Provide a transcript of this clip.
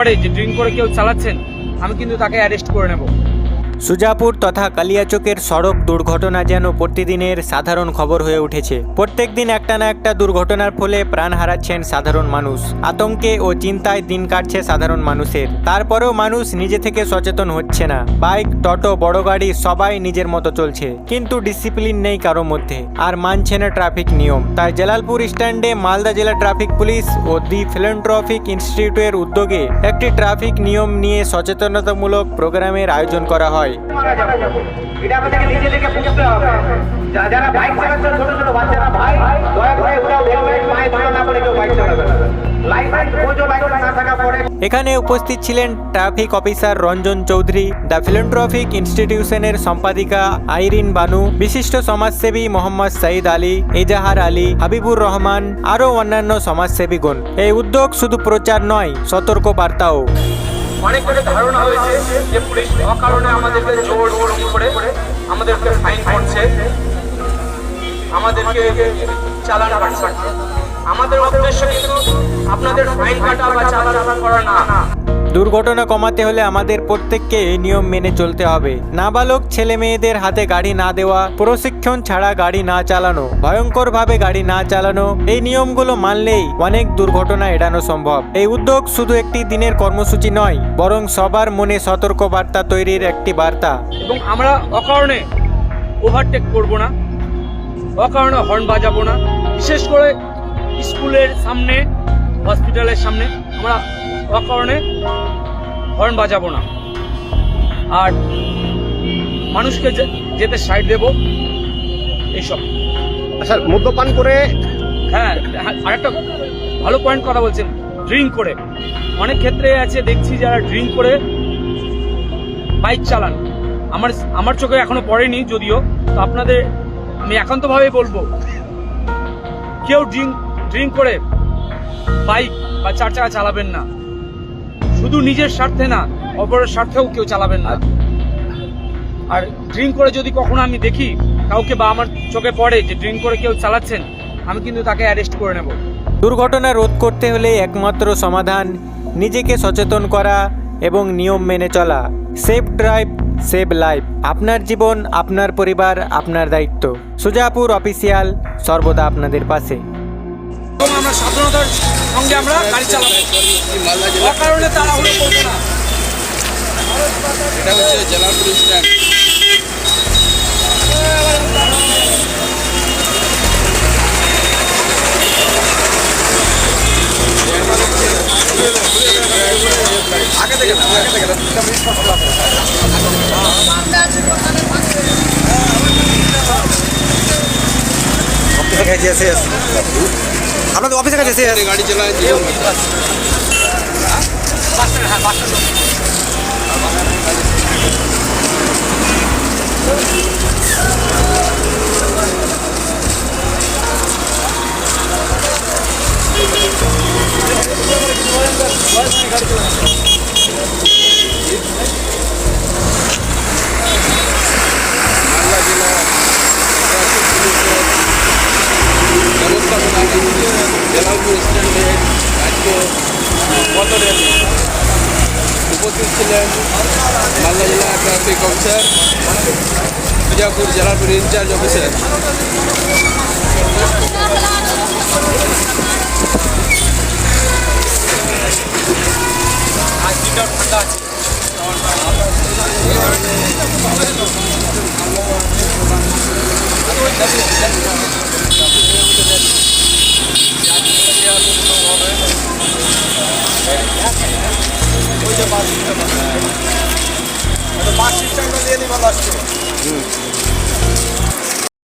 করে যে ড্রিঙ্ক করে কেউ চালাচ্ছেন আমি কিন্তু তাকে অ্যারেস্ট করে নেব। সুজাপুর তথা কালিয়াচকের সড়ক দুর্ঘটনা যেন প্রতিদিনের সাধারণ খবর হয়ে উঠেছে। প্রত্যেক দিন একটা না একটা দুর্ঘটনার ফলে প্রাণ হারাচ্ছেন সাধারণ মানুষ। আতঙ্কে ও চিন্তায় দিন কাটছে সাধারণ মানুষের। তারপরেও মানুষ নিজে থেকে সচেতন হচ্ছে না। বাইক, টোটো, বড় গাড়ি সবাই নিজের মতো চলছে। কিন্তু ডিসিপ্লিন নেই কারও মধ্যে। আর মানছে না ট্রাফিক নিয়ম। তাই জালালপুর স্ট্যান্ডে মালদা জেলা ট্রাফিক পুলিশ ও দি ফিলান্ট্রফিক ইনস্টিটিউটের উদ্যোগে একটি ট্রাফিক নিয়ম নিয়ে সচেতনতামূলক প্রোগ্রামের আয়োজন করা হয়। যারা বাইক ছোট ছোট বাচ্চারা ভাই দয়া করে উঠাও হেলমেট পায়ে ধরো না করে কেউ বাইক চালাবে লাইসেন্স বোঝো লাইসেন্স না থাকা পরে। এখানে উপস্থিত ছিলেন traffic officer Ranjan Chowdhury the philanthropic ইনস্টিটিউশনের সম্পাদিকা আইরিন বানু বিশিষ্ট সমাজসেবী মোহাম্মদ সাইদ আলী এজাহার আলী হাবিবুর রহমান আরও অন্যান্য সমাজসেবীগণ। এই উদ্যোগ শুধু প্রচার নয় সতর্ক বার্তাও অনেক ধারণা হয়েছে যে পুলিশ অকারণে আমাদেরকে জোর জোর করে আমাদেরকে ফাইন করছে। আমাদেরকে চালান কাটছে আমাদের উদ্দেশ্য কিন্তু আপনাদের ফাইন কাটা বা চালান করা না। দুর্ঘটনা কমাতে হলে আমাদের প্রত্যেককে এই নিয়ম মেনে চলতে হবে। নাবালক ছেলে মেয়েদের হাতে গাড়ি না দেওয়া, প্রশিক্ষণ ছাড়া গাড়ি না চালানো, ভয়ঙ্করভাবে গাড়ি না চালানো, এই নিয়মগুলো মানলেই অনেক দুর্ঘটনা এড়ানো সম্ভব। এই উদ্যোগ শুধু একটি দিনের কর্মসূচি নয়, বরং সবার মনে সতর্ক বার্তা তৈরির একটি বার্তা। এবং আমরা অকারণে ওভারটেক করব না, অকারণে হর্ন বাজাবো না। বিশেষ করে স্কুলের সামনে হসপিটালের সামনে আমরা অকারণে হর্ন বাজাবো না। আর মানুষকে যেতে সাইড দেব এইসব। আচ্ছা মদ্যপান করে হ্যাঁ হ্যাঁ, আরেকটা ভালো পয়েন্ট কথা বলছেন ড্রিঙ্ক করে। অনেক ক্ষেত্রে আছে দেখছি যারা ড্রিঙ্ক করে বাইক চালান। আমার আমার চোখে এখনও পড়েনি যদিও তো আপনাদের আমি একান্তভাবে বলব। কেউ ড্রিঙ্ক ড্রিঙ্ক করে বাইক বা চার চাকা চালাবেন না। শুধু নিজের স্বার্থে না, অপরের স্বার্থেও কেউ চালাবেন না। আর ড্রিঙ্ক করে যদি কখনো আমি দেখি কাউকে বা আমার চোখে পড়ে যে ড্রিঙ্ক করে কেউ চালাচ্ছেন, আমি কিন্তু তাকে অ্যারেস্ট করে নেব। দুর্ঘটনা রোধ করতে হলে একমাত্র সমাধান, নিজেকে সচেতন করা এবং নিয়ম মেনে চলা। Safe drive, save life. আপনার জীবন, আপনার পরিবার, আপনার দায়িত্ব। সুজাপুর অফিসিয়াল, সর্বদা আপনাদের পাশে। এবং আমরা সাবধানতার সঙ্গে আমরা গাড়ি চালাবো। অকারণে তাড়াহুড়ো করব না। এটা হচ্ছে জেলাপুর স্ট্যান্ড আগে থেকে না আগে থেকে না আপনাদের অফিসের কাছে গাড়ি চালায় ছিলেন মালদা জেলা ট্রাফিক অফিসার বিজাপুর জেলার ইনচার্জ অফিসার Thank you. যে পাঁচ লিটার হ্যাঁ। পাঁচ লিটারটা দিয়ে দিবা লাস্টে হুম।